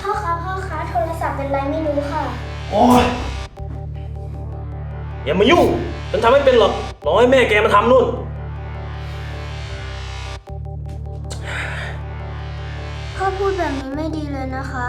พ่อคะพ่อคะโทรศัพท์เป็นไรไม่รู้ค่ะ โอ้ยอย่ามายุ่งฉันทำไม่เป็นหรอกรอให้แม่แกมาทำนู่น พ่อพูดแบบนี้ไม่ดีเลยนะคะ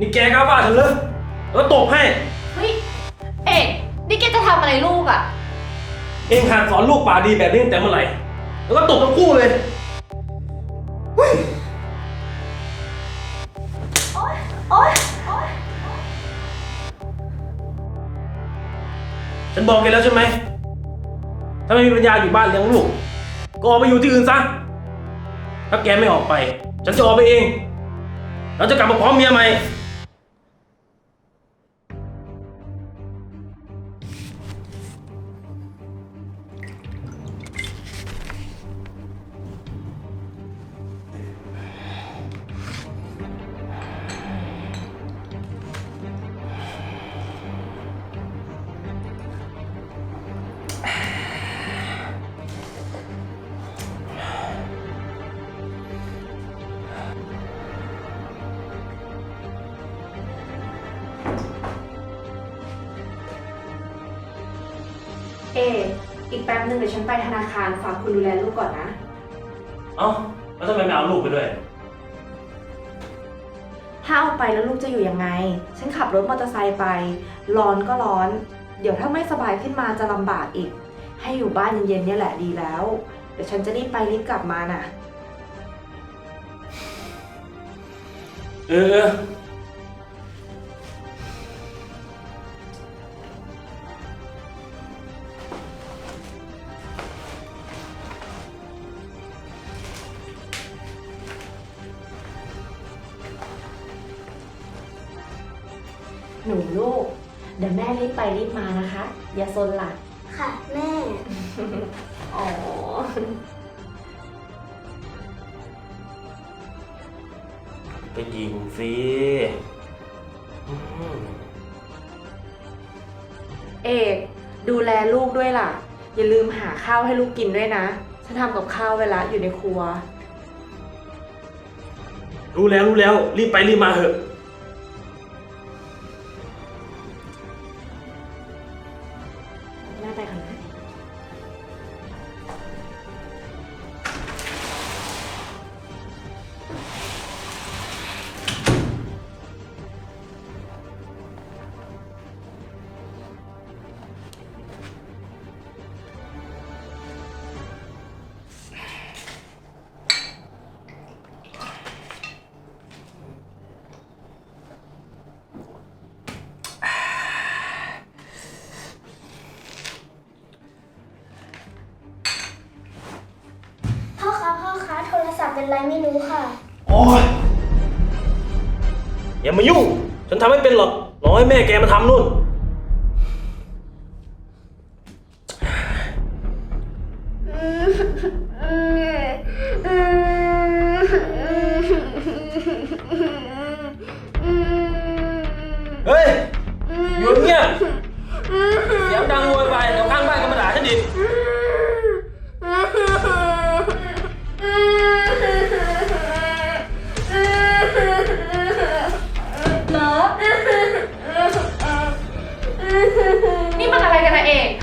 นี่แกกล้าว่าฉันเลยแล้วตบให้ เฮ้ย เอกนี่แกจะทำอะไรลูกอะ่ะ เองหัดสอนลูกป่าดีแบบนี้ตั้งแต่เมื่อไหร่ แล้วก็ตบทั้งคู่เลยเฮ้ยโอ๊ย โอ๊ย ฉันบอกแกแล้วใช่ไหม ถ้าไม่มีปัญญาอยู่บ้านเลี้ยงลูก ก็ออกไปอยู่ที่อื่นซะ ถ้าแกไม่ออกไป ฉันจะออกไปเองเราจะกลับมาพร้อมเมียใหม่ เอกอีกแป๊บนึงเดี๋ยวฉันไปธนาคารฝากคุณดูแลลูกก่อนนะ เอ้าแล้วทำไมไม่เอาลูกไปด้วย ถ้าเอาไปแล้วลูกจะอยู่ยังไง ฉันขับรถมอเตอร์ไซค์ไป ร้อนก็ร้อน เดี๋ยวถ้าไม่สบายขึ้นมาจะลำบากอีก ให้อยู่บ้านเย็นๆเนี่ยแหละดีแล้ว เดี๋ยวฉันจะรีบไปรีบกลับมาน่ะ เออเออ หนูลูก เดี๋ยวแม่รีบไปรีบมานะคะ อย่าซนหลักค่ะแม่ อ๋อ ไปยิงสิอืมเอก ดูแลลูกด้วยล่ะ อย่าลืมหาข้าวให้ลูกกินด้วยนะ ฉันทำกับข้าวไว้ละอยู่ในครัว รู้แล้วรู้แล้ว รีบไปรีบมาเถอะ เป็นไรไม่รู้ค่ะ โอ้ยอย่ามายุ่ง ฉันทำไม่เป็นหรอกรอให้แม่แกมาทำนู่น เฮ้ยอยู่เงียบเสียงดังโวยวายเดี๋ยวข้างบ้านก็มาด่า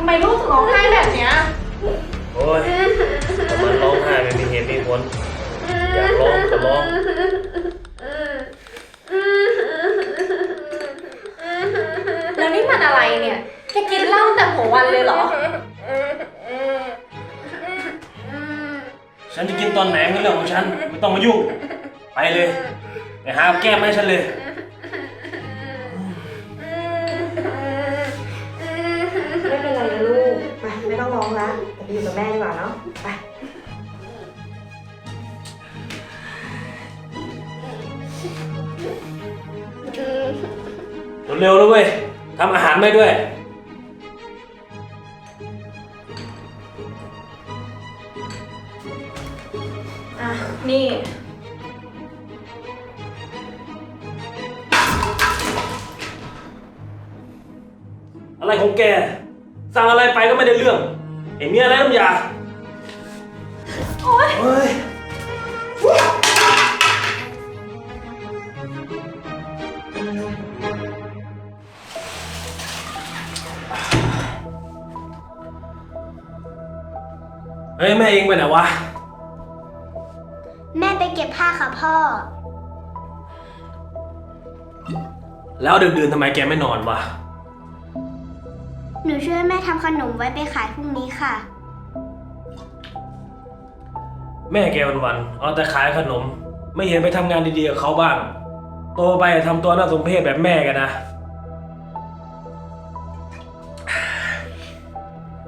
ำไมลูกถึงร้องไห้แบบเนี้ยโอ้ยแต่มันร้องไห้ไม่มีเหตุมีผลอยากร้องก็ร้องแล้วนี่มันอะไรเนี่ยแกกินเหล้าแต่หัววันเลยเหรอ ฉันจะกินตอนไหนเป็นเรื่องของฉันไม่ต้องมายุ่งไปเลยไปหาแก้มให้ฉันเลย เร็วๆนะเว้ยทำอาหารไม่ด้วย อะ นี่ อะไรของแก สั่งอะไรไปก็ไม่ได้เรื่องเห็นมีอะไรน้ำยา โอ๊ย เฮ้ย เฮ้ยแม่เองไปไหนวะ แม่ไปเก็บผ้าค่ะพ่อ แล้วดึกดื่นทำไมแกไม่นอนวะ หนูช่วยแม่ทำขนมไว้ไปขายพรุ่งนี้ค่ะ แม่แกวันๆเอาแต่ขายขนม ไม่เห็นไปทำงานดีๆกับเขาบ้าง โตไปทำตัวน่าสมเพชแบบแม่กันนะ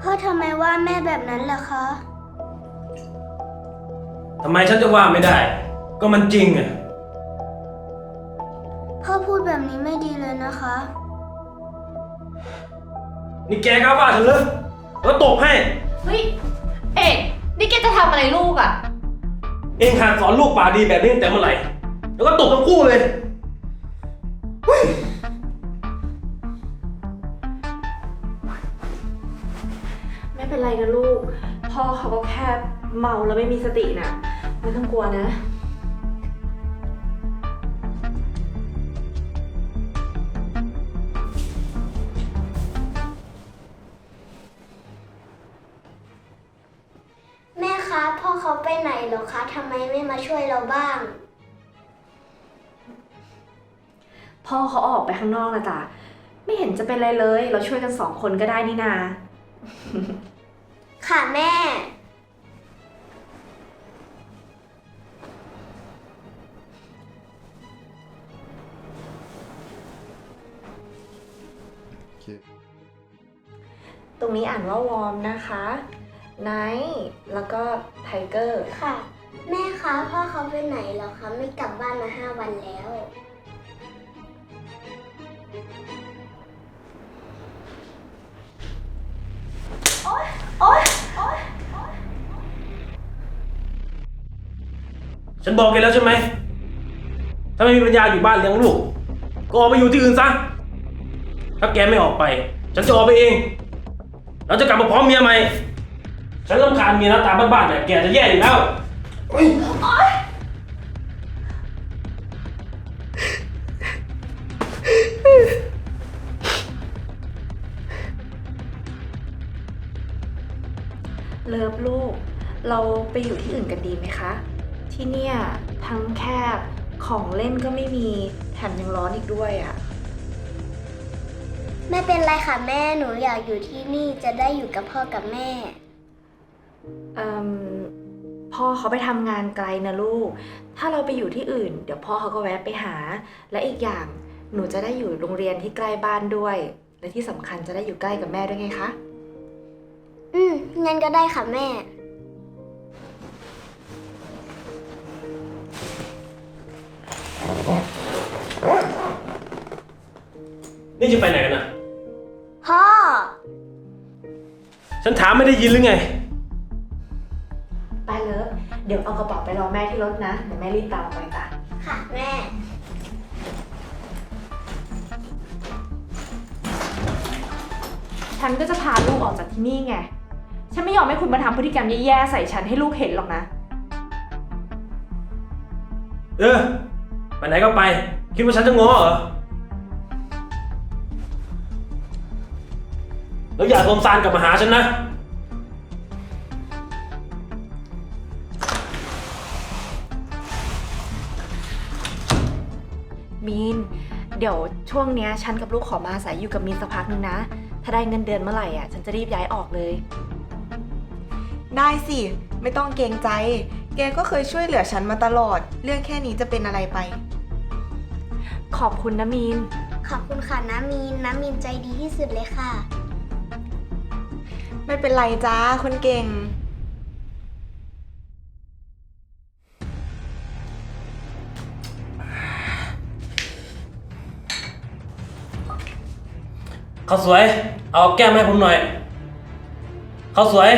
พ่อทำไมว่าแม่แบบนั้นล่ะคะ ทำไมฉันจะว่าไม่ได้ ก็มันจริงอะ พ่อพูดแบบนี้ไม่ดีเลยนะคะ นี่แกกล้าว่าฉันเลยแล้วตบให้ เฮ้ย เอกนี่แกจะทำอะไรลูกอะ่ะ เองหัดสอนลูกป่าดีแบบนี้ตั้งแต่เมื่อไหร่ แล้วก็ตบทั้งคู่เลยไม่เป็นไรนะลูก พ่อเขาก็แค่เมาแล้วไม่มีสติน่ะ ไม่ต้องกลัวนะ แม่คะพ่อเขาไปไหนเหรอคะทำไมไม่มาช่วยเราบ้าง พ่อเขาออกไปข้างนอกนะจ๊ะไม่เห็นจะเป็นไรเลย เราช่วยกันสองคนก็ได้นี่นา ค่ะแม่ นี้อ่านว่าวอร์มนะคะไนท์แล้วก็ไทเกอร์ค่ะ แม่คะพ่อเขาไปไหนเหรอคะไม่กลับบ้านมาห้าวันแล้วฉันบอกแกแล้วใช่ไหม ถ้าไม่มีปัญญาอยู่บ้านเลี้ยงลูก ก็ออกไปอยู่ที่อื่นซะ ถ้าแกไม่ออกไป ฉันจะออกไปเอง เราจะกลับมาพร้อมเมียใหม่ ฉันรำคาญเมียหน้าตาบ้านๆแบบแกจะแย่อยู่แล้วเฮ้ยเลิฟลูก เราไปอยู่ที่อื่นกันดีไหมคะ ที่เนี่ยทั้งแคบของเล่นก็ไม่มีแถมยังร้อนอีกด้วยอะ่ะ ไม่เป็นไรค่ะแม่หนูอยากอยู่ที่นี่จะได้อยู่กับพ่อกับแม่ เอิ่มพ่อเขาไปทำงานไกลนะลูก ถ้าเราไปอยู่ที่อื่น เดี๋ยวพ่อเขาก็แวะไปหา และอีกอย่างหนูจะได้อยู่โรงเรียนที่ใกล้บ้านด้วย และที่สำคัญจะได้อยู่ใกล้กับแม่ด้วยไงคะ อืมงั้นก็ได้ค่ะแม่ นี่จะไปไหนกันนะ พ่อ ฉันถามไม่ได้ยินหรือไง ไปเลิฟเดี๋ยวเอากระเป๋าไปรอแม่ที่รถนะ เดี๋ยวแม่รีบตามไปจ้ะค่ะแม่ ฉันก็จะพาลูกออกจากที่นี่ไง ฉันไม่ยอมให้คุณมาทำพฤติกรรมแย่ๆใส่ฉันให้ลูกเห็นหรอกนะ เออ ไปไหนก็ไป คิดว่าฉันจะง้อเหรอ แล้วอย่าโทมซานกลับมาหาฉันนะ มีน เดี๋ยวช่วงเนี้ยฉันกับลูกขอมาอาศัยอยู่กับมีนสักพักนึงนะ ถ้าได้เงินเดือนเมื่อไหร่อะฉันจะรีบย้ายออกเลย ได้สิ ไม่ต้องเกรงใจ แกก็เคยช่วยเหลือฉันมาตลอด เรื่องแค่นี้จะเป็นอะไรไป ขอบคุณนะมีน ขอบคุณค่ะน้ามีนน้ามีนใจดีที่สุดเลยค่ะ ไม่เป็นไรจ้าคนเก่งเขาวสวย เอาแก้มให้ผมหน่อยเขาวสวย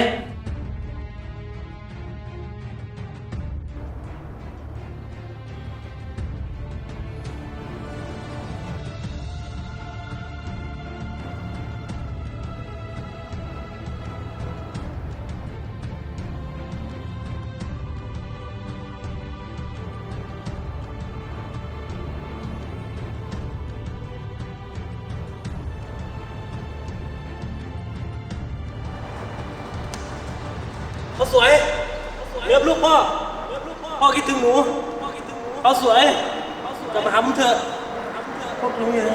สวยเรียบลูกพ่อพ่อคิดถึงหนูเขาสวยกลับมาหาผมเถอะพวกหนูอยู่ไหน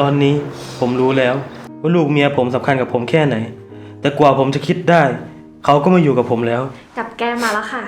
ตอนนี้ผมรู้แล้วว่าลูกเมียผมสำคัญกับผมแค่ไหน แต่กว่าผมจะคิดได้ เขาก็มาอยู่กับผมแล้ว กับแกมมาแล้วค่ะ